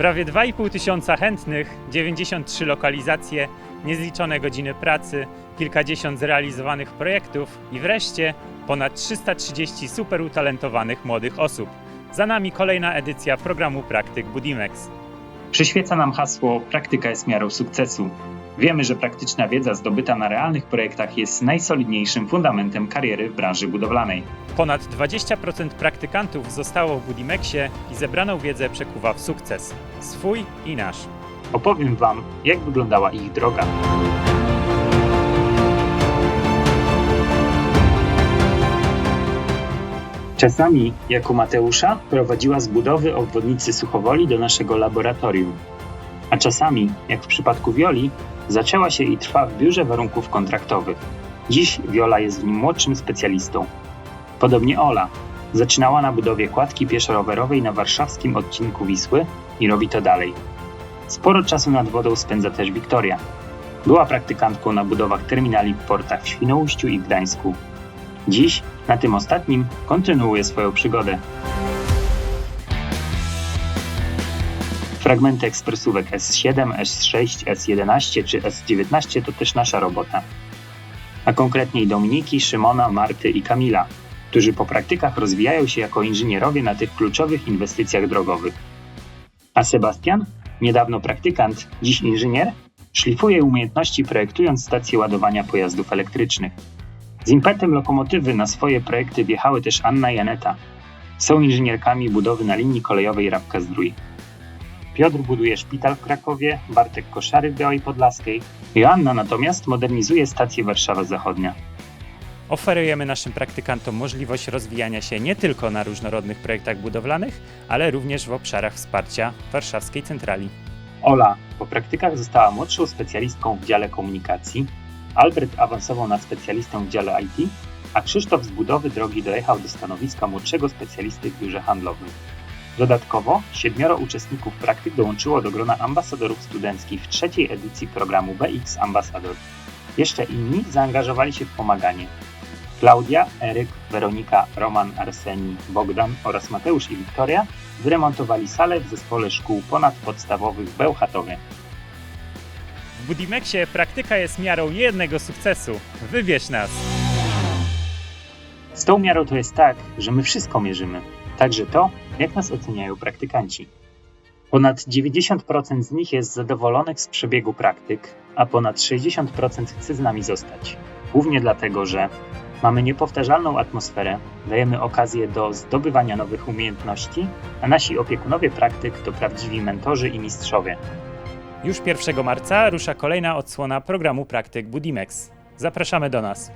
Prawie 2,5 tysiąca chętnych, 93 lokalizacje, niezliczone godziny pracy, kilkadziesiąt zrealizowanych projektów i wreszcie ponad 330 super utalentowanych młodych osób. Za nami kolejna edycja programu Praktyk Budimex. Przyświeca nam hasło Praktyka jest miarą sukcesu. Wiemy, że praktyczna wiedza zdobyta na realnych projektach jest najsolidniejszym fundamentem kariery w branży budowlanej. Ponad 20% praktykantów zostało w Budimexie i zebraną wiedzę przekuwa w sukces. Swój i nasz. Opowiem Wam, jak wyglądała ich droga. Czasami, jako Mateusza, prowadziła z budowy obwodnicy Suchowoli do naszego laboratorium. A czasami, jak w przypadku Wioli, zaczęła się i trwa w biurze warunków kontraktowych. Dziś Wiola jest w nim młodszym specjalistą. Podobnie Ola. Zaczynała na budowie kładki pieszo-rowerowej na warszawskim odcinku Wisły i robi to dalej. Sporo czasu nad wodą spędza też Wiktoria. Była praktykantką na budowach terminali w portach w Świnoujściu i Gdańsku. Dziś, na tym ostatnim, kontynuuje swoją przygodę. Fragmenty ekspresówek S7, S6, S11 czy S19 to też nasza robota. A konkretniej Dominiki, Szymona, Marty i Kamila, którzy po praktykach rozwijają się jako inżynierowie na tych kluczowych inwestycjach drogowych. A Sebastian, niedawno praktykant, dziś inżynier, szlifuje umiejętności projektując stacje ładowania pojazdów elektrycznych. Z impetem lokomotywy na swoje projekty wjechały też Anna i Aneta. Są inżynierkami budowy na linii kolejowej Rabka-Zdrój. Piotr buduje szpital w Krakowie, Bartek koszary w Białej Podlaskiej, Joanna natomiast modernizuje stację Warszawa Zachodnia. Oferujemy naszym praktykantom możliwość rozwijania się nie tylko na różnorodnych projektach budowlanych, ale również w obszarach wsparcia Warszawskiej Centrali. Ola po praktykach została młodszą specjalistką w dziale komunikacji, Albert awansował na specjalistę w dziale IT, a Krzysztof z budowy drogi dojechał do stanowiska młodszego specjalisty w biurze handlowym. Dodatkowo siedmioro uczestników praktyk dołączyło do grona ambasadorów studenckich w trzeciej edycji programu BX Ambassador. Jeszcze inni zaangażowali się w pomaganie. Klaudia, Eryk, Weronika, Roman, Arsenii, Bogdan oraz Mateusz i Wiktoria wyremontowali salę w zespole szkół ponadpodstawowych w Bełchatowie. W Budimexie praktyka jest miarą jednego sukcesu. Wybierz nas! Z tą miarą to jest tak, że my wszystko mierzymy, także to, jak nas oceniają praktykanci. Ponad 90% z nich jest zadowolonych z przebiegu praktyk, a ponad 60% chce z nami zostać. Głównie dlatego, że mamy niepowtarzalną atmosferę, dajemy okazję do zdobywania nowych umiejętności, a nasi opiekunowie praktyk to prawdziwi mentorzy i mistrzowie. Już 1 marca rusza kolejna odsłona programu Praktyk Budimex. Zapraszamy do nas.